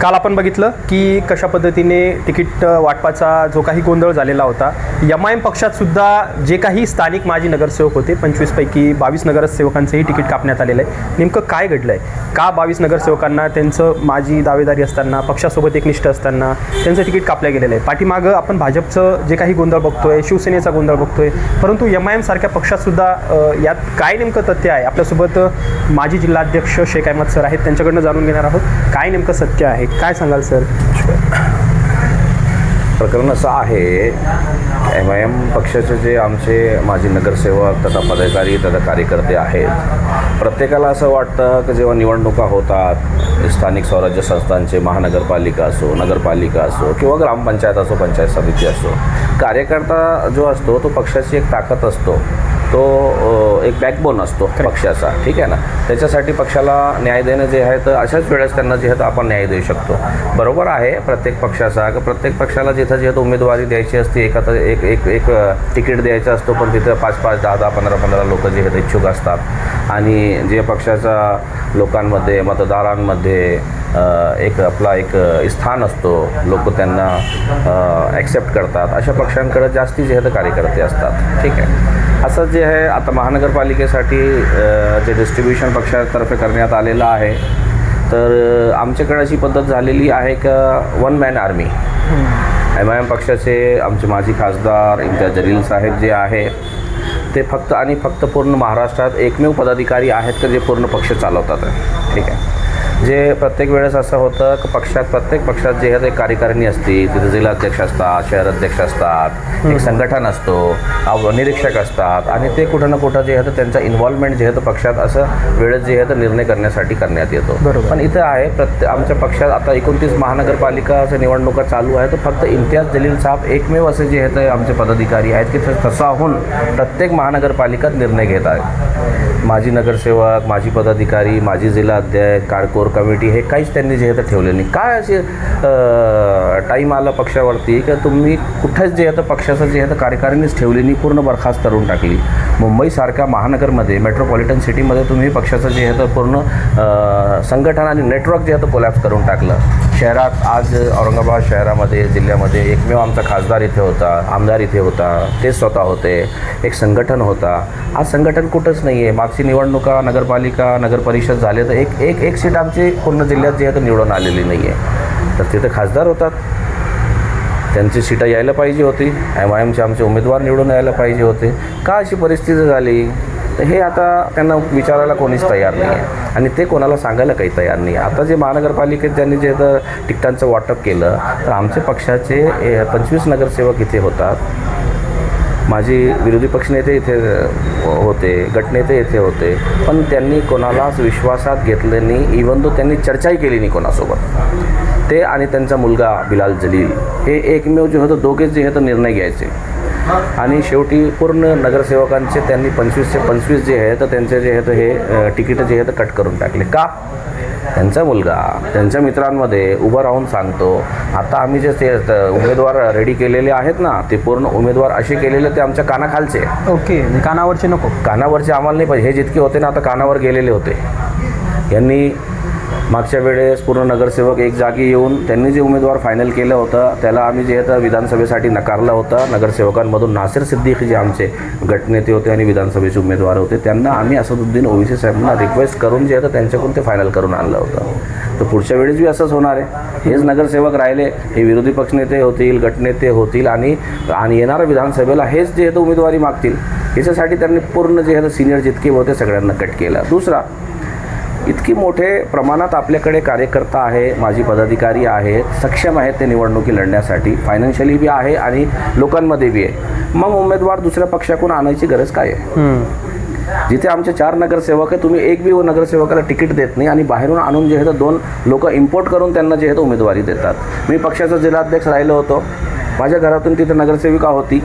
काल आपण बघितलं की कशा पद्धतीने तिकीट वाटपाचा जो काही गोंधळ झालेला होता एम आय एम पक्षातसुद्धा जे काही स्थानिक माजी नगरसेवक होते पंचवीसपैकी बावीस नगरसेवकांचंही तिकीट कापण्यात आलेलं आहे. नेमकं काय घडलं आहे का बावीस नगरसेवकांना त्यांचं माजी दावेदारी असताना पक्षासोबत एकनिष्ठ असताना त्यांचं तिकीट कापलं गेलेलं आहे? पाठीमागं आपण भाजपचं जे काही गोंधळ बघतोय शिवसेनेचा गोंधळ बघतोय परंतु एम आय एम सारख्या पक्षातसुद्धा यात काय नेमकं तथ्य आहे? आपल्यासोबत माजी जिल्हाध्यक्ष शेख अहमद सर आहेत त्यांच्याकडनं जाणून घेणार आहोत. काय नेमकं सत्य आहे? काय सांगाल सर? प्रकरण असं आहे एम आय एम पक्षाचे जे आमचे माजी नगरसेवक तथा पदाधिकारी तथा कार्यकर्ते आहेत प्रत्येकाला असं वाटतं की जेव्हा निवडणुका होतात स्थानिक स्वराज्य संस्थांचे महानगरपालिका असो नगरपालिका असो किंवा ग्रामपंचायत असो पंचायत समिती असो कार्यकर्ता जो असतो तो पक्षाची एक ताकद असतो. तो एक बॅकबोन असतो पक्षाचा ठीक आहे ना? त्याच्यासाठी पक्षाला न्याय देणं जे आहे तर अशाच वेळेस त्यांना जे आहे तर आपण न्याय देऊ शकतो. बरोबर आहे प्रत्येक पक्षाचा की प्रत्येक पक्षाला जिथं जे आहे तर उमेदवारी द्यायची असते एका तर एक एक एक तिकीट द्यायचं असतो पण तिथं पाच पाच दहा दहा पंधरा पंधरा लोक जे आहेत इच्छुक असतात. आणि जे पक्षाचा लोकांमध्ये मतदारांमध्ये एक आपला एक स्थान असतो लोक त्यांना ॲक्सेप्ट करतात. अशा पक्षांकडे जास्ती जे आहे तर कार्यकर्ते असतात ठीक आहे? असं जे आहे आता महानगरपालिकेसाठी जे डिस्ट्रीब्युशन पक्षातर्फे करण्यात आलेलं आहे तर आमच्याकडे अशी पद्धत झालेली आहे का one man army M I M पक्षाचे आमचे माजी खासदार इम्तियाज जलील साहेब जे आहे ते फक्त आणि फक्त पूर्ण महाराष्ट्रात एकमेव पदाधिकारी आहेत का जे पूर्ण पक्ष चालवतात? ठीक आहे. जे प्रत्येक वेळेस असं होतं की पक्षात प्रत्येक पक्षात जे आहे ते कार्यकारिणी असते तिथे जिल्हाध्यक्ष असतात शहर अध्यक्ष असतात एक संघटन असतो निरीक्षक असतात आणि ते कुठं ना कुठं जे आहे तर त्यांचा इन्व्हॉल्वमेंट जे आहे तर पक्षात असं वेळेत जे आहे तर निर्णय करण्यासाठी करण्यात येतो. पण इथं आहे प्रत्येक आमच्या पक्षात आता एकोणतीस महानगरपालिकाच्या निवडणुका चालू आहे तर फक्त इम्तियाज जलील साहेब एकमेव असे जे आहेत ते आमचे पदाधिकारी आहेत की तसाहून प्रत्येक महानगरपालिकात निर्णय घेत आहेत. माजी नगरसेवक माजी पदाधिकारी माजी जिल्हा अध्यक्ष कारकोर कमिटी हे काहीच त्यांनी जे आहे ठेवले नाही. काय असे टाईम आला पक्षावरती की तुम्ही कुठेच जे आता पक्षाचं जे आहे तर कार्यकारिणीच ठेवली नाही पूर्ण बरखास्त करून टाकली. मुंबईसारख्या महानगरमध्ये मेट्रोपॉलिटन सिटीमध्ये तुम्ही पक्षाचं जे आहे तर पूर्ण संघटन आणि नेटवर्क जे आहे तर कोलॅप्स करून टाकलं. शहरात आज औरंगाबाद शहरामध्ये जिल्ह्यामध्ये एकमेव आमचा खासदार इथे होता आमदार इथे होता ते स्वतः होते एक संघटन होता. आज संघटन कुठंच नाही आहे मागची निवडणुका नगरपालिका नगरपरिषद झाले तर एक एक एक सीट आमची पूर्ण जिल्ह्यात जी आहे तर निवडून आलेली नाही आहे तर तिथे खासदार होतात. त्यांची सीटं यायला पाहिजे होती. एम आय एमचे आमचे उमेदवार निवडून यायला पाहिजे होते. का अशी परिस्थिती झाली? तर हे आता त्यांना विचारायला कोणीच तयार नाही आहे आणि ते कोणाला सांगायला काही तयार नाही आता जे महानगरपालिकेत ज्यांनी जे तर तिकिटांचं वाटप केलं तर आमच्या पक्षाचे पंचवीस नगरसेवक इथे होतात. माझी विरोधी पक्षनेते इथे होते गटनेते इथे होते. पण त्यांनी कोणालाच विश्वासात घेतलं नाही. इवन तो त्यांनी चर्चाही केली नाही कोणासोबत. ते आणि त्यांचा मुलगा बिलाल जलील हे एकमेव जे होतं दोघेच जे होतं निर्णय घ्यायचे. आणि शेवटी पूर्ण नगरसेवकांचे त्यांनी पंचवीसचे पंचवीस जे आहे तर त्यांचे जे आहे तर हे तिकीटं जे आहे तर कट करून टाकले. का? त्यांचा मुलगा त्यांच्या मित्रांमध्ये उभं राहून सांगतो आता आम्ही जे ते त- उमेदवार रेडी केलेले आहेत ना ते पूर्ण उमेदवार असे केलेले ते आमच्या कानाखालचे. ओके कानावरचे नको. कानावरचे आम्हाला नाही पाहिजे. हे जितके होते ना आता कानावर गेलेले होते. यांनी मागच्या वेळेस पूर्ण नगरसेवक एक जागी येऊन त्यांनी जे उमेदवार फायनल केलं होतं त्याला आम्ही जे आता विधानसभेसाठी नकारलं होतं नगरसेवकांमधून नासिर सिद्दीकी जे आमचे गटनेते होते आणि विधानसभेचे उमेदवार होते त्यांना आम्ही असदुद्दीन ओवीसी साहेबांना रिक्वेस्ट करून जे आता त्यांच्याकडून ते फायनल करून आणलं होतं. तर पुढच्या वेळेस बी असंच होणार आहे. हेच नगरसेवक राहिले हे विरोधी पक्षनेते होतील गटनेते होतील आणि आणि येणाऱ्या विधानसभेला हेच जे आहे उमेदवारी मागतील याच्यासाठी त्यांनी पूर्ण जे आहे तर सिनियर जितके होते सगळ्यांना कट केला. दुसरा इतकी मोठे प्रमाणात आपल्याकडे कार्यकर्ता आहे माजी पदाधिकारी आहेत सक्षम आहेत ते निवडणुकी लढण्यासाठी. फायनान्शियली बी आहे आणि लोकांमध्ये बी आहे. मग उमेदवार दुसऱ्या पक्षाकडून आणायची गरज काय आहे. जिथे आमचे चार नगरसेवक आहे तुम्ही एक बी नगरसेवकाला तिकीट देत नाही आणि बाहेरून आणून जे आहे तर दोन लोक इम्पोर्ट करून त्यांना जे आहे उमेदवारी देतात. मी पक्षाचा जिल्हाध्यक्ष राहिलो होतो. माझ्या घरातून तिथे नगरसेविका होती.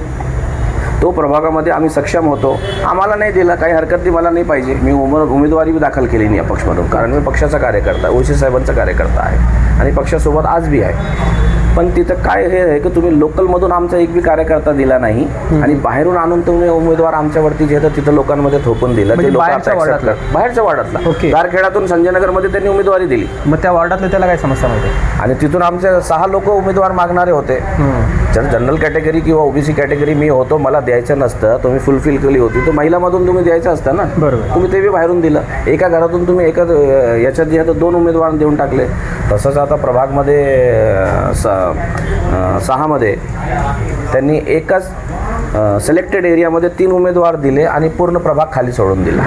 तो प्रभागामध्ये आम्ही सक्षम होतो. आम्हाला नाही दिला काही हरकत नाही मला नाही पाहिजे. मी उमर उमेदवारी दाखल केली नाही या पक्षमधून. कारण मी पक्षाचा कार्यकर्ता ओशी साहेबांचा कार्यकर्ता आहे. आणि पक्षासोबत आज बी आहे. पण तिथं काय हे आहे की तुम्ही लोकलमधून आमचा एक बी कार्यकर्ता दिला नाही. आणि बाहेरून आणून तुम्ही उमेदवार आमच्यावरती जे तिथं लोकांमध्ये थोपून दिलं. म्हणजे ते लोकं बाहेरच्या आता accept वार्डातला? बाहेरच्या वार्डातला. गारखेडातून संजयनगरमध्ये त्यांनी उमेदवारी दिली. मग त्या वॉर्डातलं त्याला काय समस्या नव्हते आणि तिथून आमचे सहा लोक उमेदवार मागणारे होते. जर जनरल कॅटेगरी किंवा ओबीसी कॅटेगरी मी होतो मला द्यायचं नसतं तुम्ही फुलफिल केली होती तर महिलामधून तुम्ही द्यायचं असतं ना? बरोबर. तुम्ही ते बी बाहेरून दिलं. एका घरातून तुम्ही एका याच्यात जे आहे तर दोन उमेदवार देऊन टाकले. तसंच आता प्रभागमध्ये स सहामध्ये त्यांनी एकाच सिलेक्टेड एरियामध्ये तीन उमेदवार दिले आणि पूर्ण प्रभाग खाली सोडून दिला.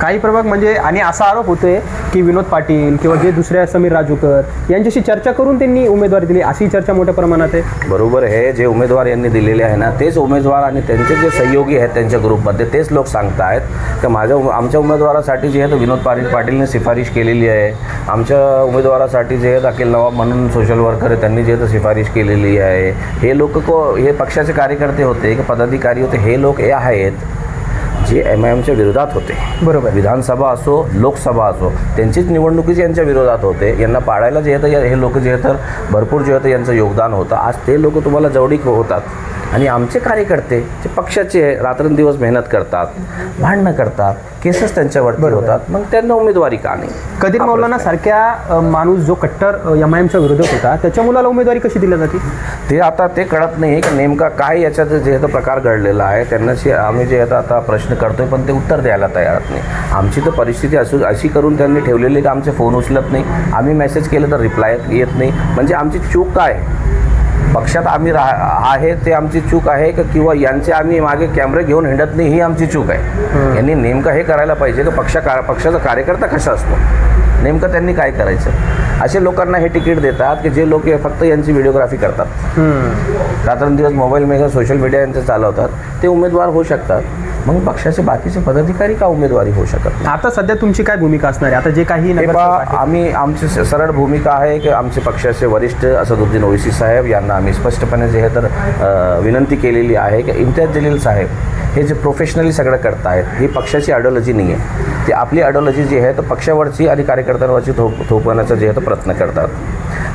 काही प्रभाग म्हणजे आणि असा आरोप होतोय की विनोद पाटील किंवा जे दुसऱ्या समीर राजूकर यांच्याशी चर्चा करून त्यांनी उमेदवारी दिली. अशी चर्चा मोठ्या प्रमाणात आहे. बरोबर हे जे उमेदवार यांनी दिलेले आहे ना तेच उमेदवार आणि त्यांचे जे सहयोगी आहेत त्यांच्या ग्रुपमध्ये तेच लोक सांगतायत की माझ्या उम- आमच्या उमेदवारासाठी जे आहे तर विनोद पाटील पाटीलने शिफारिश केलेली आहे. आमच्या उमेदवारासाठी जे आहेत अखिल नवाब म्हणून सोशल वर्कर आहे त्यांनी जे आहे ते शिफारिश केलेली आहे. हे लोक को हे पक्षाचे कार्यकर्ते होते की पदाधिकारी होते हे लोक हे आहेत. जे एम आय एमच्या विरोधात होते. बरोबर. विधानसभा असो लोकसभा असो त्यांचीच निवडणुकीची यांच्या विरोधात होते. यांना पाडायला जे येतं हे लोक जे तर भरपूर जे होतं यांचं योगदान होतं. आज ते लोक तुम्हाला जवळीक होतात. आणि आमचे कार्यकर्ते जे पक्षाचे रात्रंदिवस मेहनत करतात भांडणं करतात केसेस त्यांच्यावरती होतात मग त्यांना उमेदवारी का नाही? हा मौलाना. सारख्या माणूस जो कट्टर एम आय एमच्या विरोधात होता त्याच्या मुलाला उमेदवारी कशी दिली जाते? ते आता ते कळत नाही की नेमका काय याच्यात जे आहे तो प्रकार घडलेला आहे त्यांनाशी आम्ही जे आता आता प्रश्न करतोय पण ते उत्तर द्यायला तयार नाही. आमची तर परिस्थिती असू अशी करून त्यांनी ठेवलेली की आमचे फोन उचलत नाही. आम्ही मेसेज केलं तर रिप्लाय येत नाही. म्हणजे आमची चूक काय? पक्षात आम्ही राह आहे ते आमची चूक आहे का किंवा यांचे आम्ही मागे कॅमेरे घेऊन हिंडत नाही ही आमची चूक आहे. यांनी नेमकं हे करायला पाहिजे की पक्ष पक्षाचा कार्यकर्ता कसा असतो? नेमकं त्यांनी काय करायचं? असे लोकांना हे तिकीट देतात की जे लोक फक्त यांची व्हिडिओग्राफी करतात. रात्रंदिवस मोबाईल मेगा सोशल मीडिया यांचं चालवतात ते उमेदवार होऊ शकतात. मग पक्षाचे बाकीचे पदाधिकारी का उमेदवारी होऊ शकत नाही? आता सध्या तुमची काय भूमिका असणार आहे? आता जे काही हे आम्ही आमची स- सरळ भूमिका आहे की आमचे पक्षाचे वरिष्ठ असदुद्दीन ओवैसी साहेब यांना आम्ही स्पष्टपणे जे आहे तर विनंती केलेली आहे की इम्तियाज जलील साहेब हे जे प्रोफेशनली सगळं करतायत ही पक्षाची आयडिओलॉजी नाही आहे ती आपली आयडिओलॉजी जी आहे तर पक्षावरची आणि कार्यकर्त्यांवरची थोप थोपवण्याचा जे आहे तो प्रयत्न करतात.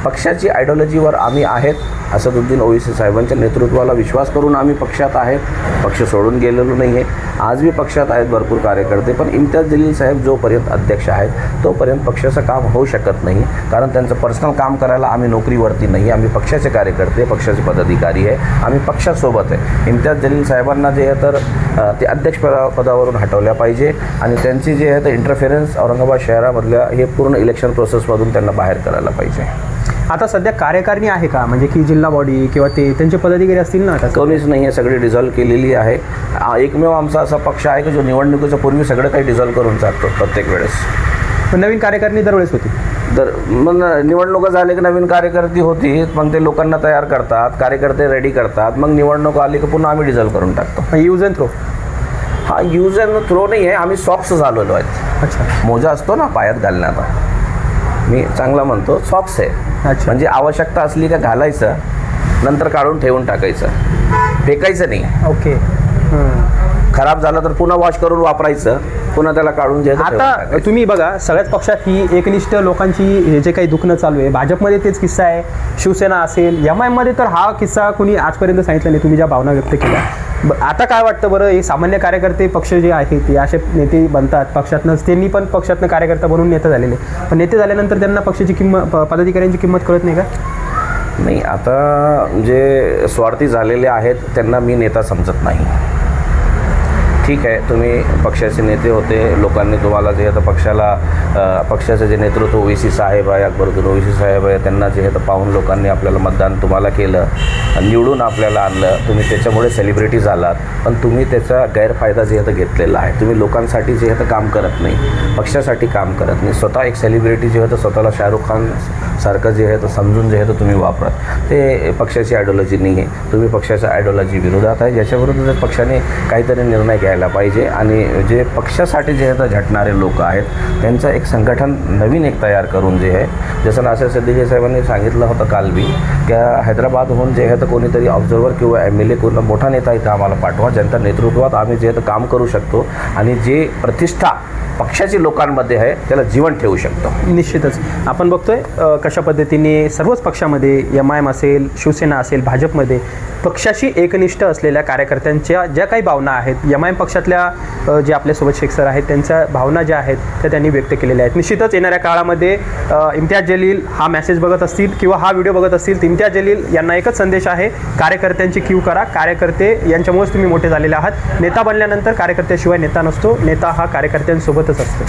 पक्षाची आयडिओलॉजीवर आम्ही आहेत असदुद्दीन ओवैसी साहेबांच्या नेतृत्वाला विश्वास करून आम्ही पक्षात आहेत. पक्ष सोडून गेलेलो नाही आहे आज पक्षात आहेत भरपूर कार्यकर्ते पण इम्तियाज जलील साहेब जोपर्यंत अध्यक्ष आहेत तोपर्यंत पक्षाचं काम होऊ शकत नाही. कारण त्यांचं पर्सनल काम करायला आम्ही नोकरीवरती नाही. आम्ही पक्षाचे कार्यकर्ते पक्षाचे पदाधिकारी आहे. आम्ही पक्षासोबत आहे. इम्तियाज जलील साहेबांना जे आहे तर ते अध्यक्ष पदा पदावरून हटवल्या पाहिजे आणि त्यांची जे आहे तर इंटरफेरन्स औरंगाबाद शहरामधल्या हे पूर्ण इलेक्शन प्रोसेसमधून त्यांना बाहेर करायला पाहिजे. आता सध्या कार्यकारिणी आहे का? म्हणजे की जिल्हा बॉडी किंवा ते त्यांचे पदाधिकारी असतील ना आता? कोणीच नाही आहे सगळी डिझॉल्व्ह केलेली आहे. एकमेव आमचा असा पक्ष आहे की जो निवडणुकीच्या पूर्वी सगळं काही डिझॉल्व्ह करून टाकतो प्रत्येक वेळेस. नवीन कार्यकारिणी दरवेळेस होती. तर मग निवडणुका झाले की नवीन कार्यकर्ते होती मग ते लोकांना तयार करतात कार्यकर्ते रेडी करतात मग निवडणूक आली की पुन्हा आम्ही डिझॉल्व्ह करून टाकतो. यूज अँड थ्रो हा यूज अँड थ्रो नाही आहे आम्ही सॉक्स झालेलो आहेत. अच्छा. मोजा असतो ना पायात घालण्याचा. मी चांगला म्हणतो सॉक्स आहे. अच्छा. म्हणजे आवश्यकता असली का घालायचं नंतर काढून ठेवून टाकायचं. फेकायचं नाही. ओके. खराब झालं तर पुन्हा वॉश करून वापरायचं पुन्हा त्याला काढून ठेवून आता. तुम्ही बघा सगळ्याच पक्षात ही एकनिष्ठ लोकांची हे जे काही दुखणं चालू आहे भाजपमध्ये तेच किस्सा आहे. शिवसेना असेल एममध्ये तर हा किस्सा कुणी आजपर्यंत सांगितला नाही तुम्ही ज्या भावना व्यक्त केल्या. आता काय वाटतं बरं? हे सामान्य कार्यकर्ते पक्ष जे आहेत ते असे नेते बनतात. पक्षातनं त्यांनी पण पक्षातनं कार्यकर्ता बनून नेते झालेले पण नेते झाल्यानंतर त्यांना पक्षाची किंमत प- पदाधिकाऱ्यांची किंमत कळत नाही का? नाही आता जे स्वार्थी झालेले आहेत त्यांना मी नेता समजत नाही. ठीक आहे तुम्ही पक्षाचे नेते होते लोकांनी तुम्हाला जे आता पक्षाला पक्षाचं पक्षाचे जे नेतृत्व ओवीसी साहेब आहे अकबरुद्दीन ओवीसी साहेब आहे त्यांना जे आता पाहून लोकांनी आपल्याला मतदान तुम्हाला केलं निवडून आपल्याला आणलं. तुम्ही त्याच्यामुळे सेलिब्रिटी झालात. पण तुम्ही त्याचा गैरफायदा जे आहे घेतलेला आहे. तुम्ही लोकांसाठी जे आहे तर काम करत नाही. पक्षासाठी काम करत नाही. स्वतः एक सेलिब्रिटी जे आहे तर स्वतःला शाहरुख खान सारखं जे आहे तर समजून जे आहे तर तुम्ही वापरत. ते पक्षाची आयडिओलॉजी नाही आहे तुम्ही पक्षाच्या आयडिओलॉजी विरोधात आहे. ज्याच्याविरुद्ध जर पक्षाने काहीतरी निर्णय घ्यायला करायला पाहिजे आणि जे पक्षासाठी जे आहे झटणारे लोक आहेत त्यांचं एक संघटन नवीन एक तयार करून जे आहे जसं नासिर सिद्दीकी साहेबांनी सांगितलं होतं काल बी की हैदराबादहून जे आहे तर कोणीतरी ऑब्झर्वर किंवा एम एल ए कोण मोठा नेता इथं आम्हाला पाठवा ज्यांच्या नेतृत्वात आम्ही जे आहे तर काम करू शकतो आणि जे प्रतिष्ठा पक्षाची लोकांमध्ये आहे त्याला जीवन ठेवू शकतो. निश्चितच. आपण बघतोय कशा पद्धतीने सर्वच पक्षामध्ये एम आय एम असेल शिवसेना असेल भाजपमध्ये पक्षाशी एकनिष्ठ असलेल्या कार्यकर्त्यांच्या ज्या काही भावना आहेत एम आय एम पक्षातल्या जे आपल्यासोबत शेख सर आहेत त्यांच्या भावना ज्या आहेत त्या त्यांनी व्यक्त केलेल्या आहेत. निश्चितच येणाऱ्या काळामध्ये इम्तियाज जलील हा मेसेज बघत असतील किंवा हा व्हिडिओ बघत असतील तर इम्तियाज जलील यांना एकच संदेश आहे कार्यकर्त्यांची क्यू करा. कार्यकर्ते यांच्यामुळेच तुम्ही मोठे झालेले आहात. नेता बनल्यानंतर कार्यकर्त्याशिवाय नेता नसतो. नेता हा कार्यकर्त्यांसोबतच असतो.